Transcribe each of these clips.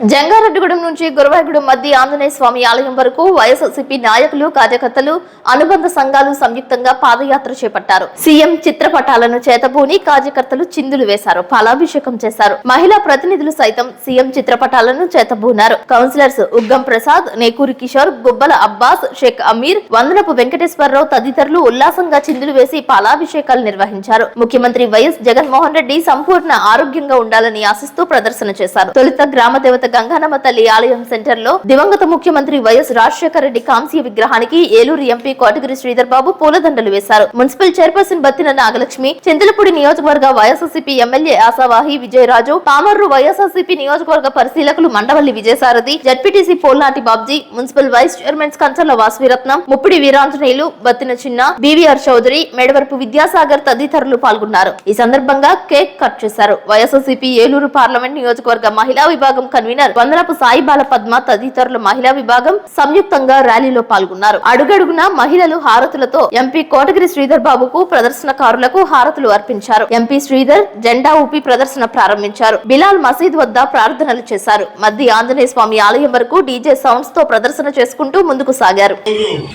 జంగారెడ్డిగూడెం నుంచి గురవాయగూడెం మధ్య ఆంజనేయ స్వామి ఆలయం వరకు వైఎస్ఆర్సీపీ నాయకులు కార్యకర్తలు అనుబంధ సంఘాలు సంయుక్తంగా పాదయాత్ర చేపట్టారు. సీఎం చిత్రపటాలను చేతబూని కార్యకర్తలు చిందులు వేశారు. పాలాభిషేకం చేశారు. మహిళా ప్రతినిధులు సైతం సీఎం చిత్రపటాలను చేతబూనారు. కౌన్సిలర్స్ ఉగ్గం ప్రసాద్ నేకూరి కిషోర్ గుబ్బల అబ్బాస్ షేక్ అమీర్ వందనపు వెంకటేశ్వరరావు తదితరులు ఉల్లాసంగా చిందులు వేసి పాలాభిషేకాలు నిర్వహించారు. ముఖ్యమంత్రి వైఎస్ జగన్మోహన్ రెడ్డి సంపూర్ణ ఆరోగ్యంగా ఉండాలని ఆశిస్తూ ప్రదర్శన చేశారు. తొలుత గ్రామ దేవత గంగానమ్మ తల్లి ఆలయం సెంటర్లో దివంగత ముఖ్యమంత్రి వైఎస్ రాజశేఖర రెడ్డి కాంస్య విగ్రహానికి ఏలూరు ఎంపీ కోటగిరి శ్రీధర్ బాబు పూలదండలు వేశారు. మున్సిపల్ చైర్పర్సన్ బత్తిన నాగలక్ష్మి చింతలపూడి నియోజకవర్గ వైఎస్ఆర్సీపీ ఎమ్మెల్యే ఆశావాహి విజయరాజు పామర్రు వైఎస్ఆర్సీపీ నియోజకవర్గ పరిశీలకులు Mandavalli Vijayasarathi ZPTC Polnati Babji municipal vice chairman Kancharla Vasaviratnam Muppidi Veeranjaneyulu Battina Chinna BVR Chowdary Medavarapu Vidyasagar తదితరులు పాల్గొన్నారు. ఈ సందర్భంగా కేక్ కట్ చేశారు. వైఎస్ఆర్సీపీ ఏలూరు పార్లమెంట్ నియోజకవర్గ మహిళా విభాగం కన్వీనర్ వందనపు సాయి పద్మ తదితరులు మహిళా విభాగం సంయుక్తంగా ర్యాలీలో పాల్గొన్నారు. అడుగడుగున మహిళలు హారతులతో ఎంపీ కోటగిరి శ్రీధర్ బాబుకు ప్రదర్శనకారులకు హారతులు అర్పించారు. ఎంపీ శ్రీధర్ జెండా ఊపి ప్రదర్శన ప్రారంభించారు. బిలాల్ మసీద్ వద్ద ప్రార్థనలు చేశారు. మధ్య ఆంజనేయ స్వామి ఆలయం వరకు డీజే సౌండ్స్తో ప్రదర్శన చేసుకుంటూ ముందుకు సాగారు.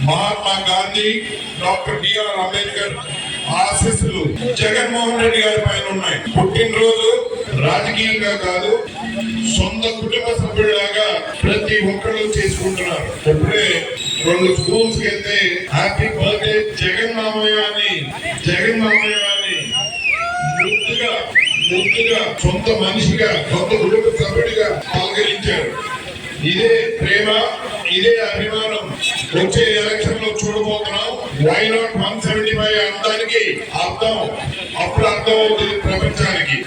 మహాత్మా గాంధీ డాక్టర్ బిఆర్ అంబేద్కర్ ఆశీస్సులు జగన్మోహన్ రెడ్డి గారి పైన ఉన్నాయి. పుట్టినరోజు రాజకీయంగా కాదు సొంత కుటుంబ సభ్యుడిలాగా ప్రతి ఒక్కరు చేసుకుంటున్నారు. ఇప్పుడే రెండు స్కూల్స్కి వెళ్తే హ్యాపీ బర్త్డే జగన్ మామయ్య అని జగన్ మామయ్య అని ముద్దుగా ముద్దుగా సొంత మనిషిగా సొంత కుటుంబ సభ్యుడిగా పలకరించారు. ఇదే ప్రేమ ఇదే అభిమానం. వచ్చే ఎలక్షన్లో చూడబోతున్నాం. Why not one seventy five అనడానికి అర్థం అప్పుడు అర్థం అవుతుంది ప్రపంచానికి.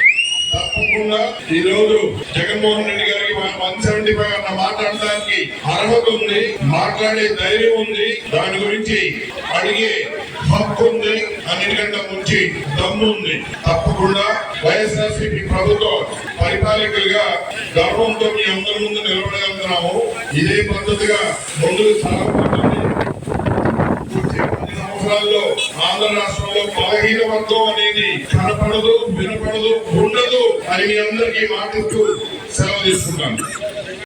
తప్పకుండా ఈ రోజు జగన్మోహన్ రెడ్డి గారికి వన్ సెవెంటీ ఫైవ్ అన్న మాట్లాడడానికి అర్హత ఉంది మాట్లాడే ధైర్యం ఉంది. దాని గురించి అడిగే హక్కు ఉంది. అన్నిటికంటే ముంచి దమ్ము ఉంది. తప్పకుండా వైఎస్ఆర్సీపీ ప్రభుత్వం పరిపాలకులుగా గర్వంతో మీ అందరి ముందు నిలబడగలుగుతున్నాము. ఇదే పద్ధతిగా ముందుకు సాగబోతుంది. సంవత్సరాల్లో ఆంధ్ర రాష్ట్రంలో బలహీన వర్గం అనేది కనపడదు వినపడదు ఉండదు అని మీ అందరికీ మాటిస్తూ సెలవు తీసుకుంటాను.